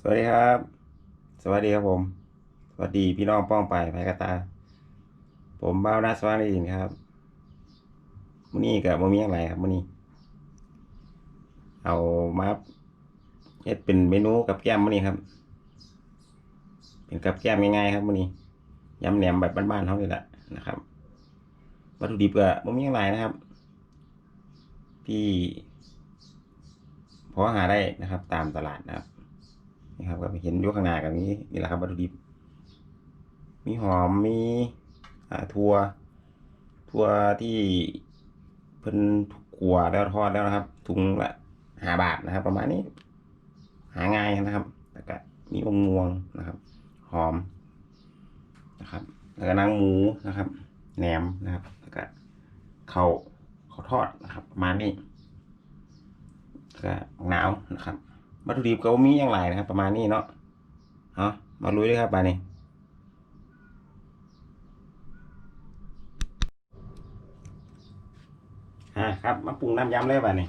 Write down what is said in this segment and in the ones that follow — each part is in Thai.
สวัสดีครับ สวัสดีครับผม สวัสดีพี่น้องป้องไปไพกะตา ผมบ้าวนาสวารีนครับมื้อนี้กับมื้อมีอะไรครับมื้อนี้ เอามาเฮ็ดเป็นเมนูกับแก้มมื้อนี้ครับ เป็นกับแก้มง่ายๆครับมื้อนี้ยำแหนมแบบบ้านๆเฮานี่แหละนะครับวัตถุดิบก็บ่มีอะไรนะครับ ที่พอหาได้นะครับ ตามตลาดนะครับ นี่ครับก็เห็นอยู่ข้างหน้ากับนี้นี่แหละครับวัตถุดิบ มีหอมมีอ่าถั่วถั่วที่เพิ่นขัวแล้วทอดแล้วนะครับถุงละหาบาทนะครับ ประมาณนี้ หาง่ายนะครับแล้วก็มีมะม่วงนะครับ หอมนะครับ แล้วก็นางหมูนะครับแหนมนะครับ แล้วก็เขาเขาทอดนะครับประมาณนี้แล้วก็หนาวนะครับ วัตถุดิบก็มีอย่างไรนะครับ ประมาณนี้เนาะเอามาลุยเลยครับบานี้อ่าครับ มาปรุงน้ำยำเลยบานี้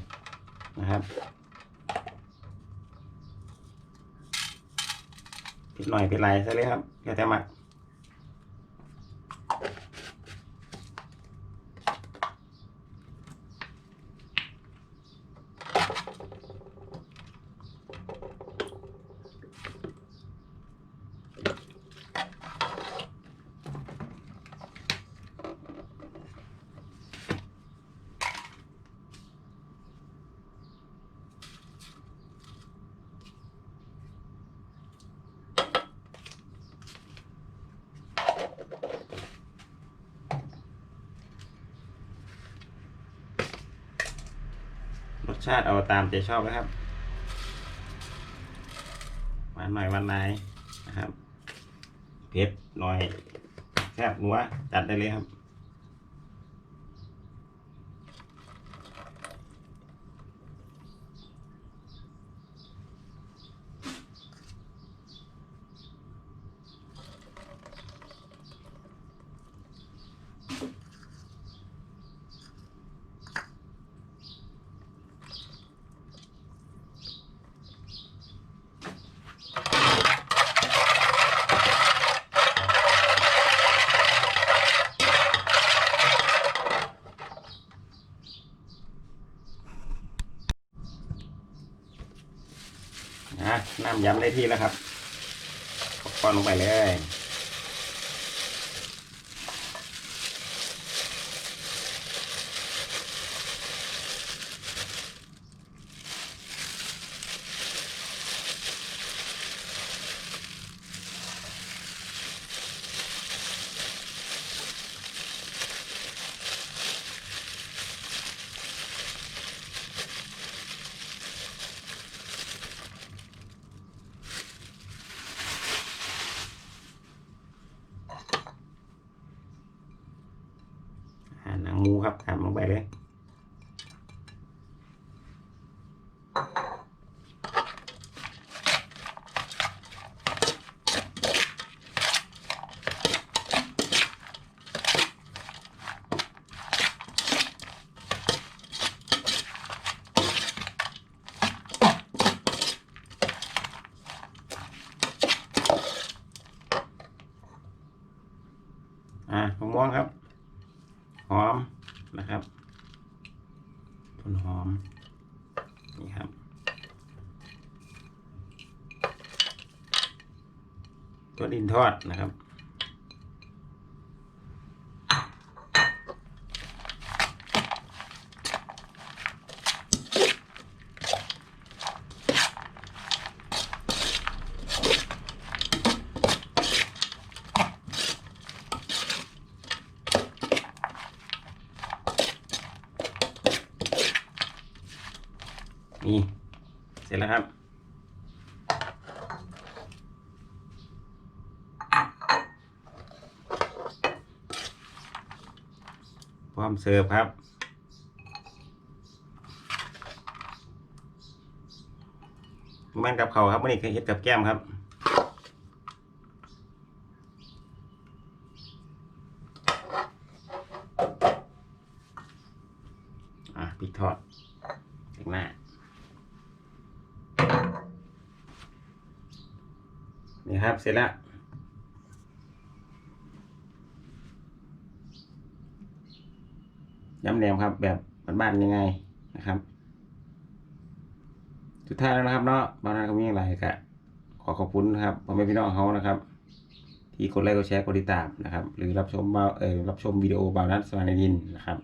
นะครับปิดหน่อยเป็นไรใช่เลยครับแล้วแต่มัก สชาติเอาตามใจชอบนะครับ หวานหน่อยหวานหลายนะครับ เผ็ดหน่อยแคบหนัวจัดได้เลยครับ น้ำยำได้ที่แล้วครับป้อนลงไปเลย ครับทำลงไปเลยอ่ามะม่วงครับ หอม นะครับต้นหอมนี่ครับ ก็ดินทอดนะครับ นี่เสร็จแล้วครับ พร้อมเสิร์ฟครับมันกับเขาครับวันนี้คือเฮ็ดกับแก้มครับอะพริกทอดจากหน้า ครับ เสร็จแล้ว ย้ำแหนมครับ แบบบ้านๆยังไงนะครับสุดท้ายแล้วนะครับเนาะบางท่านก็มีอะไรก็ขอขอบคุณนะครับพ่อแม่พี่น้องเขานะครับ ที่กดไลค์กดแชร์กดติดตามนะครับ หรือรับชมมาเออรับชมวิดีโอบาวนัทสวานินนะครับ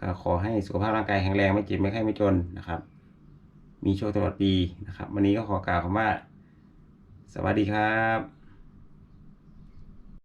ก็ขอให้สุขภาพร่างกายแข็งแรงไม่เจ็บไม่ไข้ไม่จนนะครับ มีโชคตลอดปีนะครับ วันนี้ก็ขอกล่าวคำว่า สวัสดีครับ